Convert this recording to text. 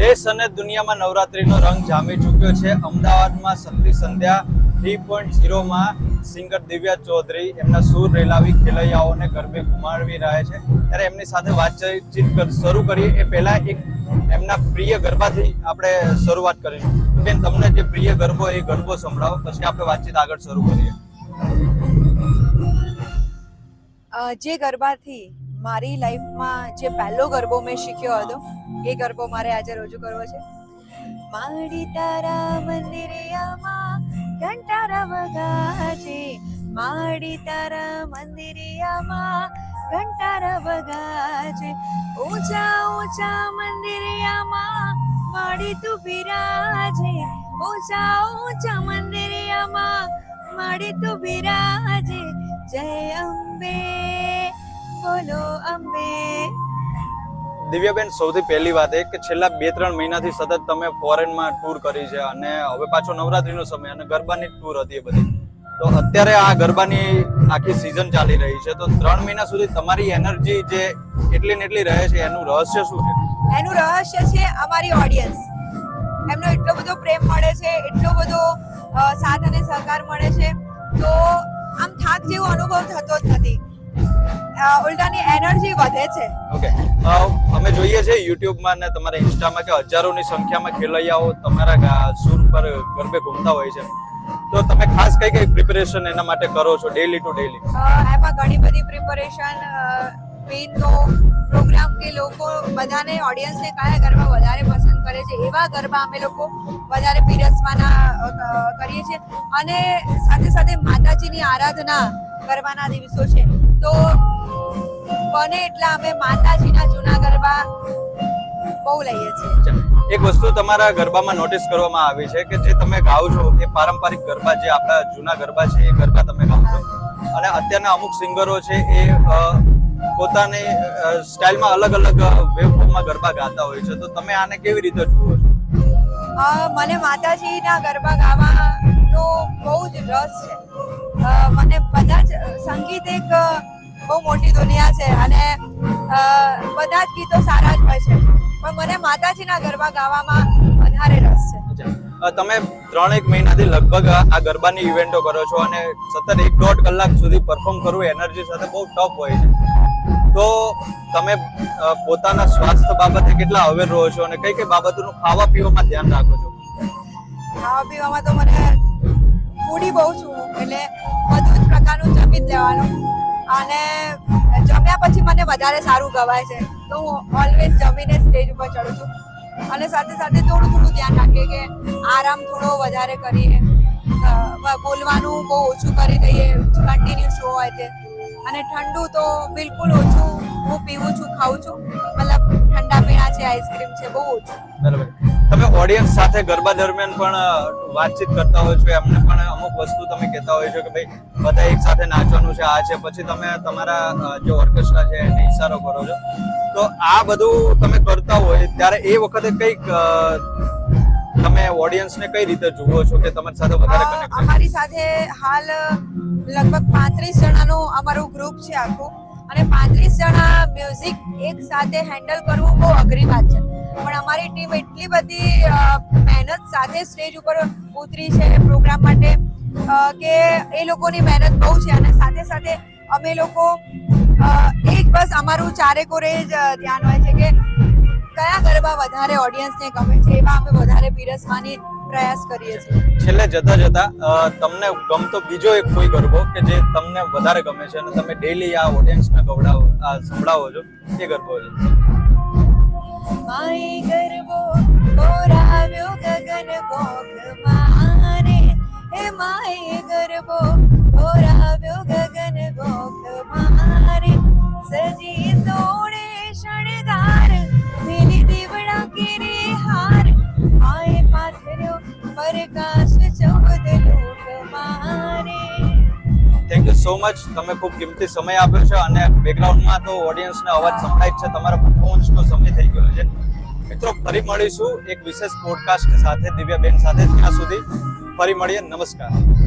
દેશ અને દુનિયામાં નવરાત્રીનો રંગ જામી ચૂક્યો છે. અમદાવાદમાં શક્તિ સંધ્યા થ્રી પોઈન્ટ ઝીરોમાં સિંગર દિવ્યા ચૌધરી એમના સૂર રેલાવી ખેલૈયાઓને ગરબે ઘુમાડવી રહ્યા છે. ત્યારે એમની સાથે વાતચીત શરૂ કરીએ. એ પહેલા એક એમના પ્રિય ગરબાથી આપણે શરૂઆત કરીશું બેન, તમને જે પ્રિય ગરબો એ ગરબો સંભળાવો. પછી આપણે વાતચીત આગળ શરૂ કરીએ. જે ગરબાથી મારી લાઈફમાં જે પહેલો ગરબો મેં શીખ્યો હતો, એ ગરબો મારે આજે રજૂ કરવો છે. માડી તારા મંદિરિયામાં ઘંટારા વગાજે માડી તારા મંદિરિયામાં ઘંટારા વગાજે ઊંચા ઊંચા મંદિરિયામાં માડી તું બિરાજે ઊંચા ઊંચા મંદિરિયામાં માડી તું બિરાજે જય અંબે દિવ્યાબેન, સૌથી પહેલી વાત એ કે છેલ્લા બે ત્રણ મહિનાથી સતત તમે ફોરેનમાં ટૂર કરી છે અને હવે પાછો નવરાત્રીનો સમય અને ગરબાની ટૂર હતી એ બધી. તો અત્યારે આ ગરબાની આખી સિઝન ચાલી રહી છે. તો ત્રણ મહિના સુધી તમારી એનર્જી જે એટલી ને એટલી રહે છે, એનું રહસ્ય શું છે? એનું રહસ્ય છે અમારી ઓડિયન્સ એમનો એટલો બધો પ્રેમ મળે છે, એટલો બધો સાથ અને સહકાર મળે છે. તો આમ થાક જેવો અનુભવ થતો જ નથી. ઉલટાની એનર્જી વધે છે. ઓકે અમે જોઈએ છે યુટ્યુબમાં ને તમારા ઇન્સ્ટામાં કે હજારોની સંખ્યામાં ખેલૈયાઓ તમારા સૂર પર ગરબે ઘૂમતા હોય છે. તો તમે ખાસ કઈ કઈ પ્રિપેરેશન એના માટે કરો છો ડેલી ટુ ડેલી એમાં ઘણી બધી પ્રિપેરેશન મેઇનનો પ્રોગ્રામ કે લોકો બધાને ઓડિયન્સને કયા ગરબા વધારે પસંદ કરે છે એવા ગરબા અમે લોકો વધારે પીરસવાના કરીએ છીએ. અને સાથે સાથે માતાજીની આરાધના કરવાના દિવસો છે. તો બને એટલા અમે માતાજીના જૂના ગરબા બહુ લઈએ છીએ. એક વસ્તુ તમારા ગરબામાં નોટિસ કરવામાં આવી છે કે જે તમે ગાઓ છો એ પારંપરિક ગરબા જે આપણા જૂના ગરબા છે એ ગરબા તમે ગાઓ છો. અને અત્યારના અમુક સિંગરો છે એ પોતાની સ્ટાઇલમાં અલગ અલગ વેવફોર્મમાં ગરબા ગાતા હોય છે. તો તમે આને કેવી રીતે જુઓ છો? મને માતાજીના ગરબા ગાવાનો બહુ જ રસ છે. મને બધા જ સંગીત એક બહુ મોટી દુનિયા છે અને બધા જ ગીતો સારા જ હોય છે. પણ મને માતાજીના ગરબા ગાવામાં વધારે રસ છે. તમે તમે ત્રણેક મહિનાથી લગભગ આ આ ગરબાની ઇવેન્ટો કરો છો અને સતત એક દોઢ કલાક સુધી પરફોર્મ કરવું એનર્જી સાથે બહુ ટફ હોય છે. તો તમે પોતાના સ્વાસ્થ્ય બાબતે કેટલા અવેર રહો છો અને કઈ કઈ બાબતોનું ખાવા પીવામાં ધ્યાન રાખો છો? ખાવા પીવામાં તો મને ફૂડી બહુ છું એટલે બધું જ પ્રકારનું જમી જ લેવાનું. અને જમ્યા પછી મને વધારે સારું ગવાય છે. તો હું ઓલવેઝ જમીને સ્ટેજ ઉપર ચડું છું. અને સાથે સાથે થોડું થોડું ધ્યાન રાખીએ કે આરામ થોડો વધારે કરીએ. બોલવાનું બહુ ઓછું કરી દઈએ કન્ટિન્યુ શો હોય તે. અને ઠંડુ તો બિલકુલ ઓછું હું પીવું છું, ખાઉં છું. મતલબ ઠંડા પીણા છે આઈસ્ક્રીમ છે, બહુ ઓછું. બરાબર. તમે ઓડિયન્સ સાથે ગરબા દરમિયાન પણ વાતચીત કરતા હોય છો એમને પણ અમુક વસ્તુ તમે કહેતા હોય છો કે ભાઈ બધા એક સાથે નાચવાનું છે આ છે પછી તમે તમારા જે ઓર્કેસ્ટ્રા છે એને ઇશારો કરો છો. તો આ બધું તમે કરતા હોય ત્યારે એ વખતે કંઈક તમે ઓડિયન્સને કઈ રીતે જુઓ છો કે તમારી સાથે વધારે કનેક્ટ અમારી સાથે હાલ લગભગ પાંત્રીસ જણાનું અમારું ગ્રુપ છે આખું. અને પાંત્રીસ જણા મ્યુઝિક એક સાથે હેન્ડલ કરવું બહુ અઘરી વાત છે. પણ અમારી ટીમ એટલી બધી મહેનત સાથે સ્ટેજ ઉપર ઉતરી છે પ્રોગ્રામ માટે કે એ લોકોની મહેનત બહુ છે અને સાથે સાથે અમે લોકો એક બસ અમારું ચારે કોરે જ ધ્યાન હોય છે કે કયા ગરબા વધારે ઓડિયન્સને ગમે છે, એવા અમે વધારે પીરસવાની પ્રયાસ કરીએ છીએ. છેલ્લે જતા જતા તમને ગમતો બીજો એક કોઈ ગરબો કે જે તમને વધારે ગમે છે અને તમે ડેલી આ ઓડિયન્સને ગવડાવો આ સંભળાવો છો એ ગરબો છે. માય ગરબો કોરાવ્યો ગગન ગોખ મારે હે માય ગરબો કોરાવ્યો Gagan thank you so much તમે ખૂબ કિંમતી સમય આપ્યો છે અને બેકગ્રાઉન્ડમાં તો ઓડિયન્સને અવાજ સંભળાય છે. તમારા પરફોર્મન્સનો સમય થઈ ગયો છે. મિત્રો, ફરી મળીશું એક વિશેષ પોડકાસ્ટ સાથે, દિવ્યાબેન સાથે. ત્યાં સુધી ફરી મળીએ. નમસ્કાર.